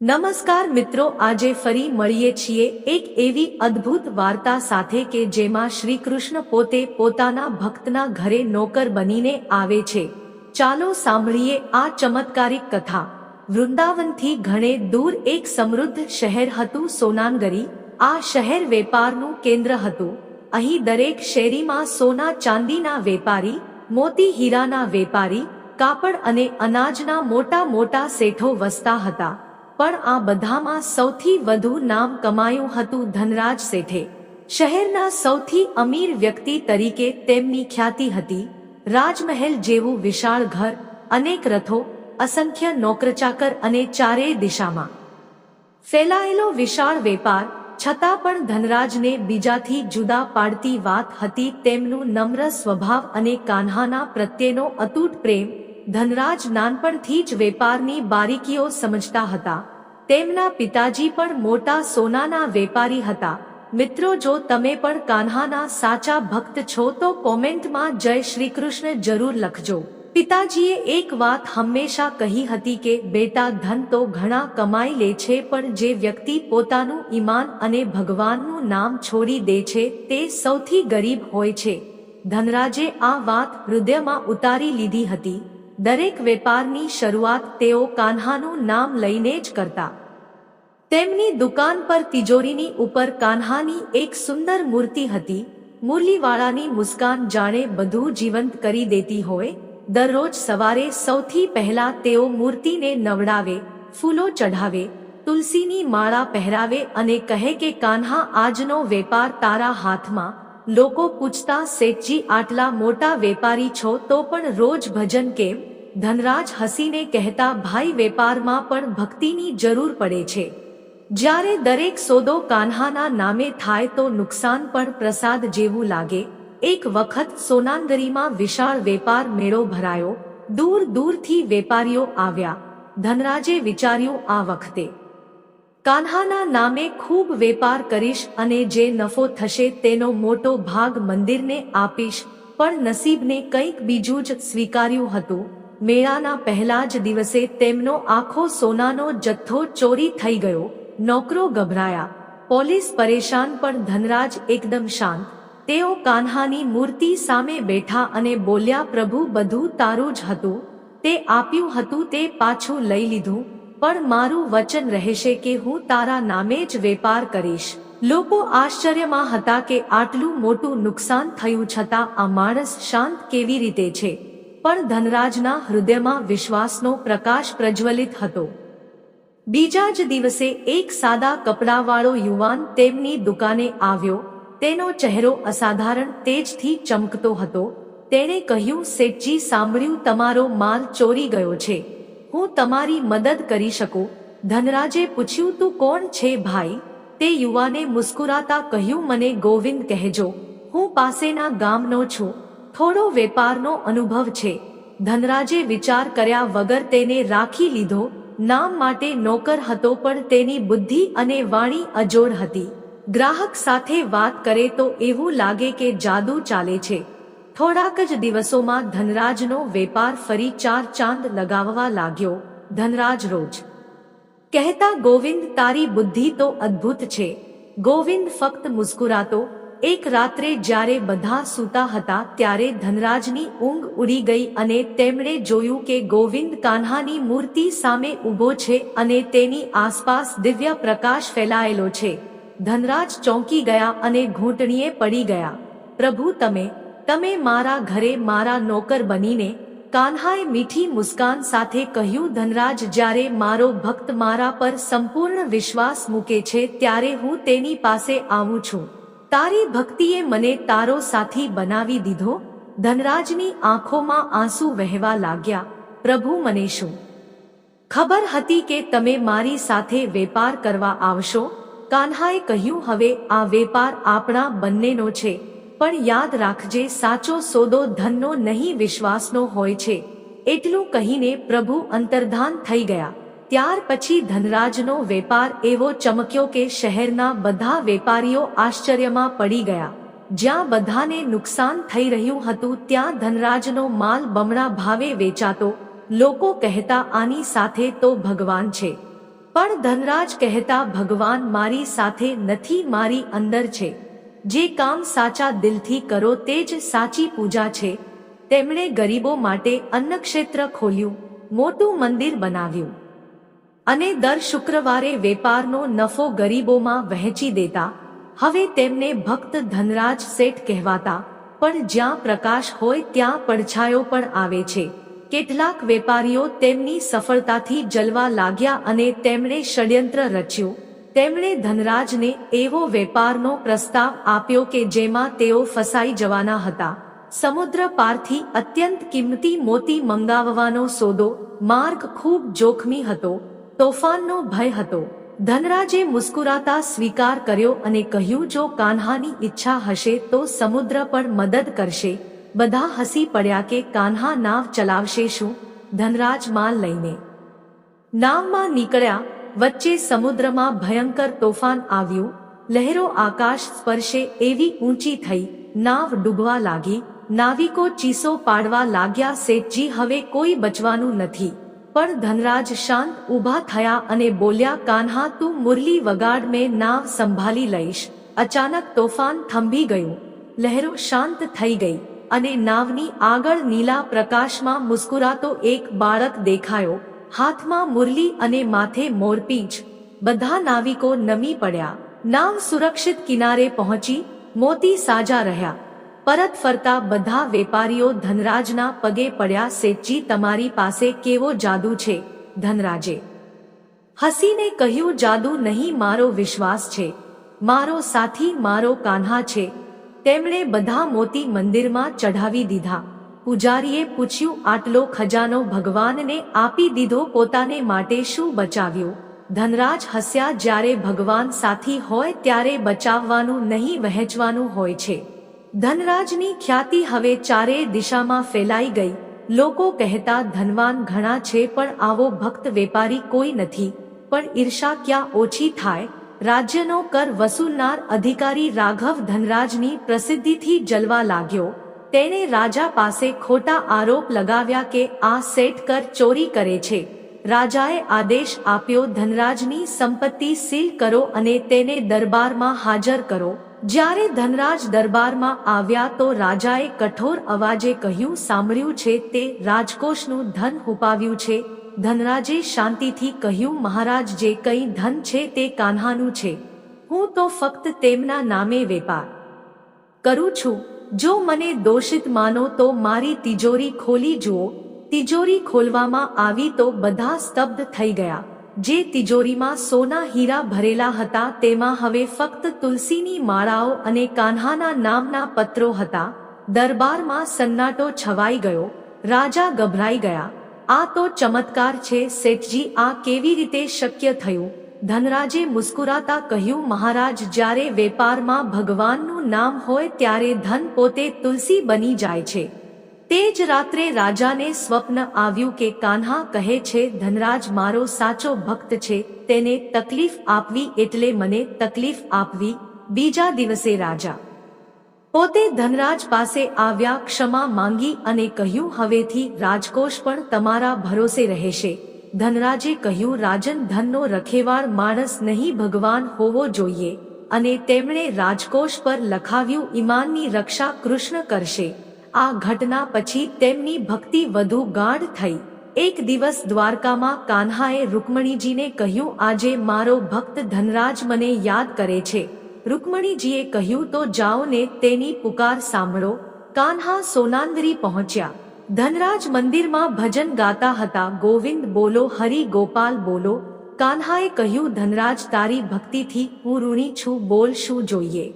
નમસ્કાર મિત્રો, આજે ફરી મળીએ છીએ એક એવી અદ્ભુત વાર્તા સાથે કે જેમાં શ્રી કૃષ્ણ પોતે પોતાના ભક્તના ઘરે નોકર બનીને આવે છે. ચાલો સાંભળીએ આ ચમત્કારિક કથા. વૃંદાવનથી ઘણે દૂર એક સમૃદ્ધ શહેર હતું સોનાનગરી આ શહેર વેપારનું કેન્દ્ર હતું. અહીં દરેક શેરીમાં સોના ચાંદીના વેપારી, મોતી હીરાના વેપારી, કાપડ અને અનાજના મોટા મોટા શેઠો વસતા હતા. પણ આ બધામાં સૌથી વધુ નામ કમાયું હતું ધનરાજ શેઠે. શહેરના સૌથી અમીર વ્યક્તિ તરીકે તેમની ખ્યાતિ હતી. રાજમહેલ જેવું વિશાળ ઘર, અનેક રથો, અસંખ્ય નોકરચાકર અને ચારેય દિશામાં. ફેલાયેલો વિશાળ વેપાર, છતાં પણ ધનરાજને બીજાથી જુદા પાડતી વાત હતી તેમનું નમ્ર સ્વભાવ અને કાન્હાના પ્રત્યેનો અતૂટ પ્રેમ ધનરાજ નાનપણથી જ વેપારની બારીકીઓ સમજતા હતા. તેમના પિતાજી પણ મોટા સોનાના વેપારી હતા. મિત્રો જો તમે પણ કાન્હાના સાચા ભક્ત છો તો કોમેન્ટમાં જય શ્રી કૃષ્ણ જરૂર લખજો. પિતાજીએ એક વાત હંમેશા કહી હતી કે, બેટા, ધન તો ઘણા કમાઈ લે છે, પણ જે વ્યક્તિ પોતાનું ઈમાન અને ભગવાનનું નામ છોડી દે છે, તે સૌથી ગરીબ હોય છે. ધનરાજે આ વાત હૃદયમાં ઉતારી લીધી હતી. દરેક વેપારની શરૂઆત તેઓ કાન્હાનું નામ લઈને જ કરતા. તેમની દુકાન પર તિજોરીની ઉપર કાન્હાની એક સુંદર મૂર્તિ હતી. મુરલીવાળાની મુસ્કાન જાણે બધું જીવંત કરી દેતી હોય. દરરોજ સવારે સૌથી પહેલા તેઓ મૂર્તિને નવડાવે, ફૂલો ચઢાવે, તુલસીની માળા પહેરાવે અને કહે કે, કાન્હા, આજનો વેપાર તારા હાથમાં. લોકો પૂછતા, શેઠજી, આટલા મોટા વેપારી છો, તો પણ રોજ ભજન કેમ? ધનરાજ હસીને કહેતા, ભાઈ, વેપારમાં પણ ભક્તિની જરૂર પડે છે. જ્યારે દરેક સોદો કાન્હાના નામે થાય તો નુકસાન પણ પ્રસાદ જેવું લાગે. એક વખત સોનાંદરીમાં વિશાળ વેપાર મેળો ભરાયો. દૂર દૂરથી વેપારીઓ આવ્યા. ધનરાજે વિચાર્યું, આ વખતે કાન્હાના નામે ખૂબ વેપાર કરીશ અને જે નફો થશે તેનો મોટો ભાગ મંદિરને આપીશ, પણ નસીબને કંઈક બીજું જ સ્વીકાર્યું હતું. મેળાના પહેલા જ દિવસે તેમનો આખો સોનાનો જથ્થો ચોરી થઈ ગયો, નોકરો ગભરાયા. પોલીસ પરેશાન પણ ધનરાજ એકદમ શાંત. તેઓ કાન્હાની મૂર્તિ સામે બેઠા અને બોલ્યા, પ્રભુ, બધું તારું જ હતું. તે આપ્યું હતું તે પાછું લઈ લીધું. પણ મારું વચન રહેશે કે હું તારા નામે જ વેપાર કરીશ. લોકો આશ્ચર્યમાં હતા કે આટલું મોટું નુકસાન થયું છતાં આ માણસ શાંત કેવી રીતે છે. પણ ધનરાજના હૃદયમાં વિશ્વાસનો પ્રકાશ પ્રજ્વલિત હતો. બીજા જ દિવસે એક સાદા કપડાવાળો યુવાન તેમની દુકાને આવ્યો. તેનો ચહેરો અસાધારણ તેજથી ચમકતો હતો. તેણે કહ્યું, શેઠજી, સાંભળ્યું, તમારો માલ ચોરી ગયો છે. હું તમારી મદદ કરી શકું? ધનરાજે પૂછ્યું, તું કોણ છે ભાઈ? તે યુવાને મુસ્કુરાતા કહ્યું, મને ગોવિંદ કહેજો. હું પાસેના ગામનો છું. થોડો વેપારનો અનુભવ છે. ધનરાજે વિચાર કર્યા વગર તેને રાખી લીધો. નામ માટે નોકર હતો, પણ તેની બુદ્ધિ અને વાણી અજોડ હતી. ગ્રાહક સાથે વાત કરે તો એવું લાગે કે જાદુ ચાલે છે. થોડાક જ દિવસોમાં ધનરાજનો વેપાર ફરી ચાર ચાંદ લગાવવા લાગ્યો, ધનરાજ રોજ. કહેતા, ગોવિંદ, તારી બુદ્ધિ તો અદ્ભુત છે. ગોવિંદ ફક્ત મુસ્કુરાતો, એક રાત્રે જ્યારે બધા સૂતા હતા ત્યારે ધનરાજની ઊંઘ ઉડી ગઈ અને તેમણે જોયું કે ગોવિંદ કાન્હાની મૂર્તિ સામે ઊભો છે અને તેની આસપાસ દિવ્ય પ્રકાશ ફેલાયેલો છે. ધનરાજ ચોંકી ગયા અને ઘૂંટણીએ પડી ગયા. પ્રભુ, તમે તમે મારા ઘરે મારા નોકર બનીને કાન્હાએ મીઠી મુસ્કાન સાથે કહ્યું, ધનરાજ, જ્યારે મારો ભક્ત મારા પર સંપૂર્ણ વિશ્વાસ મૂકે છે, ત્યારે હું તેની પાસે આવું છું. તારી ભક્તિએ મને તારો સાથી બનાવી દીધો. ધનરાજની આંખોમાં આંસુ વહેવા લાગ્યા. પ્રભુ, મને શું? ખબર હતી કે તમે મારી સાથે વેપાર કરવા આવશો? કાન્હાએ કહ્યું, હવે આ વેપાર આપણા બંનેનો છે. પણ યાદ રાખજે, સાચો સોદો ધનનો નહીં, વિશ્વાસનો હોય છે. એટલું કહીને પ્રભુ અંતર્ધાન થઈ ગયા. ત્યાર પછી ધનરાજનો વેપાર એવો ચમક્યો કે શહેરના બધા વેપારીઓ આશ્ચર્યમાં પડી ગયા. જ્યાં બધાને નુકસાન થઈ રહ્યું હતું, ત્યાં ધનરાજનો માલ બમણા ભાવે વેચાતો. લોકો કહેતા, આની સાથે તો ભગવાન છે. પણ ધનરાજ કહેતા, ભગવાન મારી સાથે નથી, મારી અંદર છે. જે કામ સાચા દિલથી કરો તે જ સાચી પૂજા છે. તેમણે ગરીબો માટે અન્નક્ષેત્ર ખોલ્યું, મોટું મંદિર બનાવ્યું. અને દર શુક્રવારે વેપારનો નફો ગરીબોમાં વહેંચી દેતા. હવે તેમને ભક્ત ધનરાજ શેઠ કહેવાતા, પણ જ્યાં પ્રકાશ હોય ત્યાં પડછાયો પણ આવે છે. કેટલાક વેપારીઓ તેમની સફળતાથી જલવા લાગ્યા અને તેમણે ષડયંત્ર રચ્યું. તેમણે ધનરાજને એવો વેપારનો પ્રસ્તાવ આપ્યો કે જેમાં તેઓ ફસાઈ જવાના હતા. સમુદ્ર પારથી અત્યંત કિંમતી મોતી મંગાવવાનો સોદો, માર્ગ ખૂબ જોખમી હતો, તોફાનનો ભય હતો. ધનરાજે મુસ્કુરાતા સ્વીકાર કર્યો અને કહ્યું, જો કાન્હાની ઈચ્છા હશે તો સમુદ્ર પણ મદદ કરશે. બધા હસી પડ્યા કે કાન્હા નાવ ચલાવશે શું? ધનરાજ માલ લઈને. નાવમાં નીકળ્યા વચ્ચે સમુદ્રમાં ભયંકર તોફાન આવ્યું. લહેરો આકાશ સ્પર્શે એવી ઊંચી થઈ, નાવ ડૂબવા લાગી. નાવિકો ચીસો પાડવા લાગ્યા શેઠજી, હવે કોઈ બચવાનું નથી. પણ ધનરાજ શાંત ઊભા થયા અને બોલ્યા, કાન્હા, તું મુરલી વગાડ, મેં નાવ સંભાળી લઈશ. અચાનક તોફાન થંભી ગયું. લહેરો શાંત થઈ ગઈ અને નાવની આગળ નીલા પ્રકાશમાં મુસ્કુરાતો એક બાળક દેખાયો. હાથમાં મુરલી અને માથે મોરપીંછ બધા નાવિકો નમી પડ્યા. નાવ સુરક્ષિત કિનારે પહોંચી, મોતી સાજા રહ્યા. પરત ફરતા બધા વેપારીઓ ધનરાજના પગે પડ્યા, શેઠજી, તમારી પાસે કેવો જાદુ છે, ધનરાજે? હસીને કહ્યું, જાદુ નહીં, મારો વિશ્વાસ છે. મારો સાથી, મારો કાન્હા છે. તેમણે બધા મોતી મંદિરમાં ચઢાવી દીધા. પૂજારીએ પૂછ્યું, આટલો ખજાનો ભગવાનને આપી દીધો પોતાને માટે શું બચાવ્યું? ધનરાજ હસ્યા જ્યારે ભગવાન સાથી હોય ત્યારે બચાવવાનું નહીં વહેંચવાનું હોય છે. ધનરાજની ખ્યાતિ હવે ચારે દિશામાં ફેલાઈ ગઈ. લોકો કહેતા, ધનવાન ઘણા છે, પણ આવો ભક્ત વેપારી કોઈ નથી. પણ ઈર્ષા ક્યાં ઓછી થાય? રાજ્યનો કર વસૂલનાર અધિકારી રાઘવ ધનરાજની પ્રસિદ્ધિથી જલવા લાગ્યો. તેણે રાજા પાસે ખોટા આરોપ લગાવ્યા કે આ સેટ કર ચોરી કરે છે. રાજાએ આદેશ આપ્યો, ધનરાજની સંપત્તિ સીલ કરો અને તેને દરબારમાં હાજર કરો. જ્યારે ધનરાજ દરબારમાં આવ્યા તો રાજાએ કઠોર અવાજે કહ્યું, સાંભળ્યું છે તે રાજકોષનું ધન ઉપાવ્યું છે. ધનરાજે શાંતિથી કહ્યું, મહારાજ, જે કંઈ ધન છે તે કાન્હાનું છે. હું તો ફક્ત તેમના નામે વેપાર કરું છું. જો મને દોષિત માનો તો મારી તિજોરી ખોલી જુઓ. તિજોરી ખોલવામાં આવી તો બધા સ્તબ્ધ થઈ ગયા. જે તિજોરીમાં સોના હીરા ભરેલા હતા તેમાં હવે ફક્ત તુલસીની માળાઓ અને કાન્હાના નામના પત્રો હતા. દરબારમાં સન્નાટો છવાઈ ગયો. રાજા ગભરાઈ ગયા. આ તો ચમત્કાર છે, શેઠજી, આ કેવી રીતે શક્ય થયું? ધનરાજે મુસ્કુરાતા કહ્યું, મહારાજ, જ્યારે વેપારમાં ભગવાનનું નામ હોય ત્યારે ધન પોતે તુલસી બની જાય છે. તે જ રાત્રે રાજાને સ્વપ્ન આવ્યું કે કાન્હા કહે છે, ધનરાજ, મારો સાચો ભક્ત છે, તેને તકલીફ આપવી એટલે મને તકલીફ આપવી, બીજા દિવસે રાજા. પોતે ધનરાજ પાસે આવ્યા, ક્ષમા માંગી અને કહ્યું, હવેથી રાજકોષ પણ તમારા ભરોસે રહેશે. ધનરાજે કહ્યું, રાજન ધનનો રખેવાર માણસ નહીં, ભગવાન હોવો જોઈએ. અને તેમણે રાજકોષ પર લખાવ્યું, ઈમાનની રક્ષા કૃષ્ણ કરશે. આ ઘટના પછી તેમની ભક્તિ વધુ ગાઢ થઈ. એક દિવસ દ્વારકામાં કાન્હાએ રૂકમણીજીને કહ્યું, આજે મારો ભક્ત ધનરાજ મને યાદ કરે છે. રૂકમણીજીએ કહ્યું, તો જાઓ ને તેની પુકાર સાંભળો. કાન્હા સોનાંદરી પહોંચ્યા. ધનરાજ મંદિરમાં ભજન ગાતા હતા. ગોવિંદ બોલો, હરિ ગોપાલ બોલો. કાન્હાએ કહ્યું, ધનરાજ, તારી ભક્તિથી હું ઋણી છું, બોલ શું જોઈએ?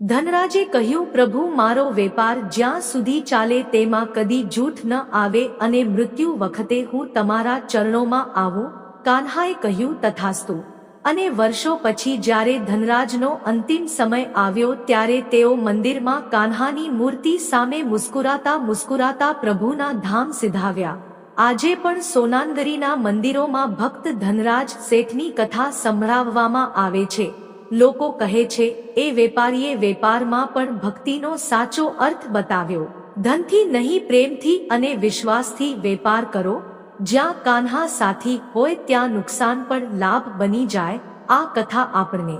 ધનરાજે કહ્યું, પ્રભુ, મારો વેપાર જ્યાં સુધી ચાલે તેમાં કદી જૂઠ ન આવે અને મૃત્યુ વખતે હું તમારા ચરણોમાં આવું. કાન્હાએ કહ્યું, તથાસ્તુ. અને વર્ષો પછી જ્યારે ધનરાજનો અંતિમ સમય આવ્યો ત્યારે તેઓ મંદિરમાં કાન્હાની મૂર્તિ સામે મુસ્કુરાતા મુસ્કુરાતા પ્રભુના ધામ સિધાવ્યા. આજે પણ સોનાંગરીના મંદિરોમાં ભક્ત ધનરાજ શેઠની કથા સંભળાવવામાં આવે છે. લોકો કહે છે, એ વેપારીએ વેપારમાં પણ ભક્તિનો સાચો અર્થ બતાવ્યો. ધનથી નહીં પ્રેમથી અને વિશ્વાસથી વેપાર કરો. જ્યાં કાન્હા સાથી હોય ત્યાં નુકસાન પણ લાભ બની જાય, આ કથા આપણને.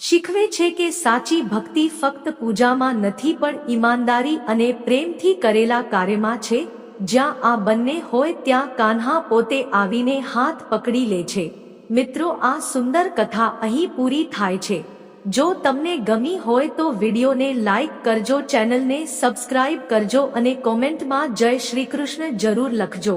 શીખવે છે કે સાચી ભક્તિ ફક્ત પૂજામાં નથી પણ ઈમાનદારી અને પ્રેમથી કરેલા કાર્યમાં છે, જ્યાં આ બંને હોય ત્યાં કાન્હા પોતે આવીને હાથ પકડી લે છે. મિત્રો, આ સુંદર કથા અહીં પૂરી થાય છે. જો તમને ગમી હોય તો વિડીયોને લાઈક કરજો, ચેનલને સબસ્ક્રાઇબ કરજો અને કોમેન્ટમાં જય શ્રી કૃષ્ણ જરૂર લખજો.